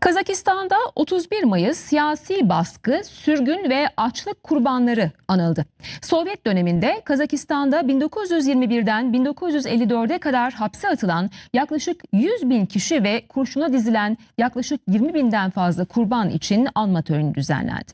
Kazakistan'da 31 Mayıs siyasi baskı, sürgün ve açlık kurbanları anıldı. Sovyet döneminde Kazakistan'da 1921'den 1954'e kadar hapse atılan yaklaşık 100 bin kişi ve kurşuna dizilen yaklaşık 20 binden fazla kurban için anma töreni düzenlendi.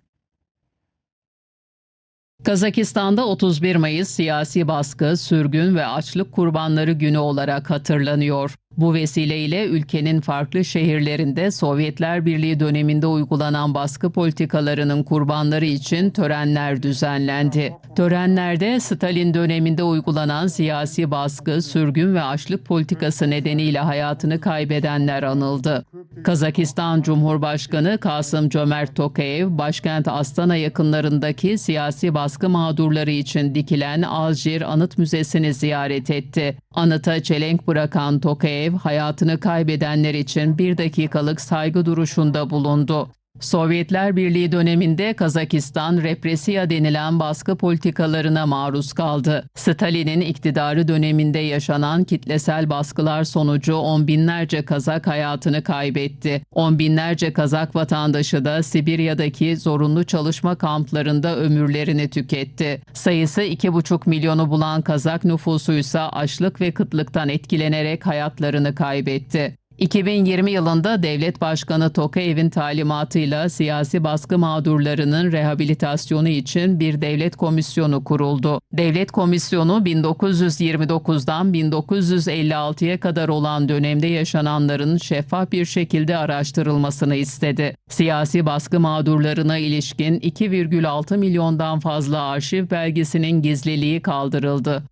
Kazakistan'da 31 Mayıs siyasi baskı, sürgün ve açlık kurbanları günü olarak hatırlanıyor. Bu vesileyle ülkenin farklı şehirlerinde Sovyetler Birliği döneminde uygulanan baskı politikalarının kurbanları için törenler düzenlendi. Törenlerde Stalin döneminde uygulanan siyasi baskı, sürgün ve açlık politikası nedeniyle hayatını kaybedenler anıldı. Kazakistan Cumhurbaşkanı Kasım Cömert Tokayev, başkent Astana yakınlarındaki siyasi baskı mağdurları için dikilen Alcir Anıt Müzesi'ni ziyaret etti. Anıta çelenk bırakan Tokayev, hayatını kaybedenler için bir dakikalık saygı duruşunda bulundu. Sovyetler Birliği döneminde Kazakistan represiya denilen baskı politikalarına maruz kaldı. Stalin'in iktidarı döneminde yaşanan kitlesel baskılar sonucu on binlerce Kazak hayatını kaybetti. On binlerce Kazak vatandaşı da Sibirya'daki zorunlu çalışma kamplarında ömürlerini tüketti. Sayısı 2,5 milyonu bulan Kazak nüfusuysa açlık ve kıtlıktan etkilenerek hayatlarını kaybetti. 2020 yılında Devlet Başkanı Tokayev'in talimatıyla siyasi baskı mağdurlarının rehabilitasyonu için bir devlet komisyonu kuruldu. Devlet komisyonu 1929'dan 1956'ya kadar olan dönemde yaşananların şeffaf bir şekilde araştırılmasını istedi. Siyasi baskı mağdurlarına ilişkin 2,6 milyondan fazla arşiv belgesinin gizliliği kaldırıldı.